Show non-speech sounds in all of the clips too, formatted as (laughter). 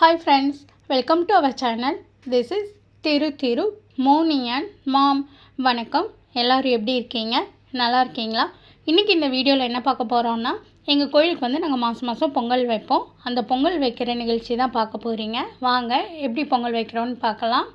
Hi friends welcome to our channel this is Thiru Thiru Moni and mom வணக்கம். எல்லோரும் எப்படி இருக்கீங்க? நல்லா இருக்கீங்களா? இன்றைக்கி இந்த வீடியோவில் என்ன பார்க்க போகிறோம்னா எங்கள் கோயிலுக்கு வந்து நாங்கள் மாதம் மாதம் பொங்கல் வைப்போம். அந்த பொங்கல் வைக்கிற நிகழ்ச்சி தான் பார்க்க போகிறீங்க வாங்க எப்படி பொங்கல் வைக்கிறோன்னு பார்க்கலாம்.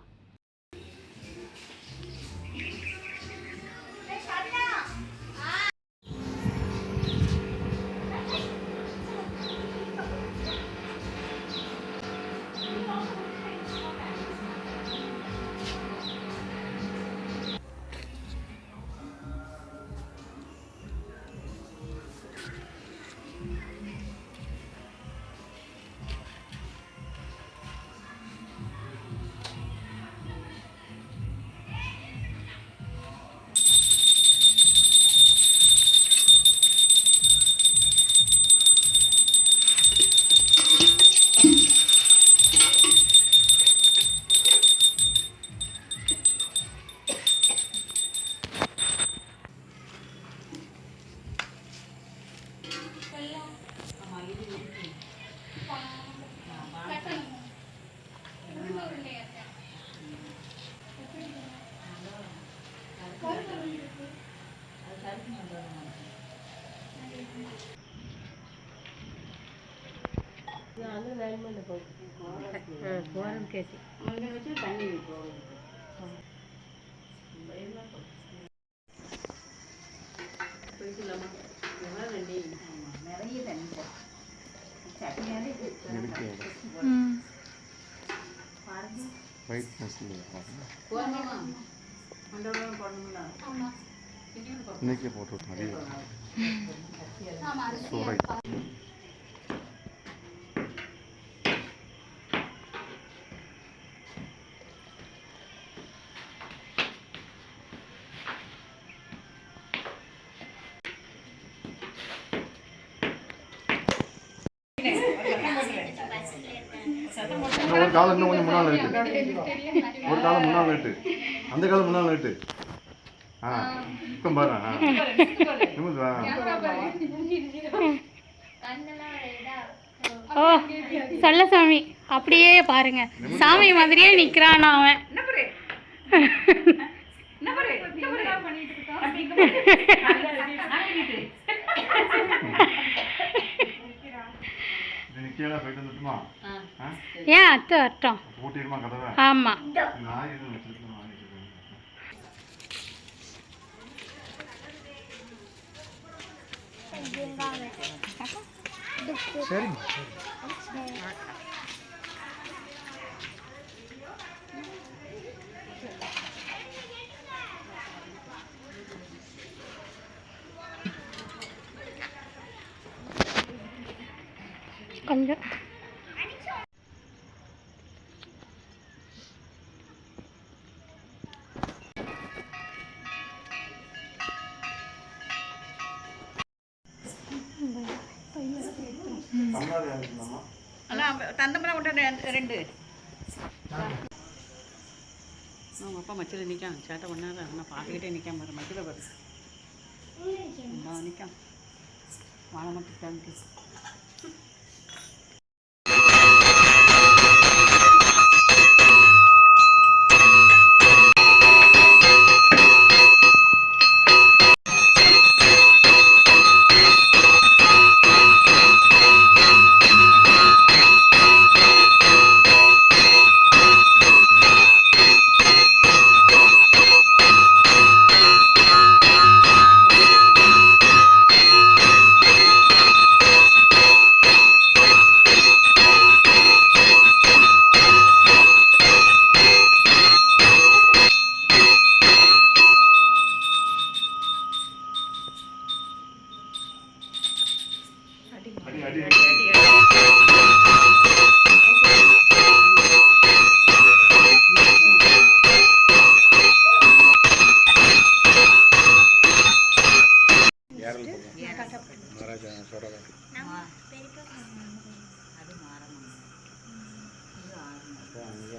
ஒயிட் மசில் இன்னைக்கே போட்டு நிறைய சூடாய் இன்னும் ஒரு காலம் இன்னும் கொஞ்சம் முன்னால் இருக்கு ஒரு காலம் முன்னால் நட்டு. அந்த காலம் முன்னால் நட்டு. ஆ இப்போ பாரு ஓ சொல்ல சாமி அப்படியே பாருங்க. சாமி மாதிரியே நிற்கிறான் அவன். இது (laughs) நிற்கலாம் போயிட்டு வந்துட்டுமா? ஆ. ஏன் அத்தை வரட்டும். பூட்டிடுமா கதவை? ஆமாம் நாய் எதுவும் வச்சிருக்கேன் நாய் கொஞ்சம் தந்தமெல்லாம் கொண்டு ரெண்டு. அவங்க அப்பா மச்சில் நிற்கான் சேட்டை பண்ணாத. ஆனால் பார்த்துக்கிட்டே நிற்காம பாரு மச்சில் பாரு. நிற்கான் வாழை மட்டும் காமிக்கு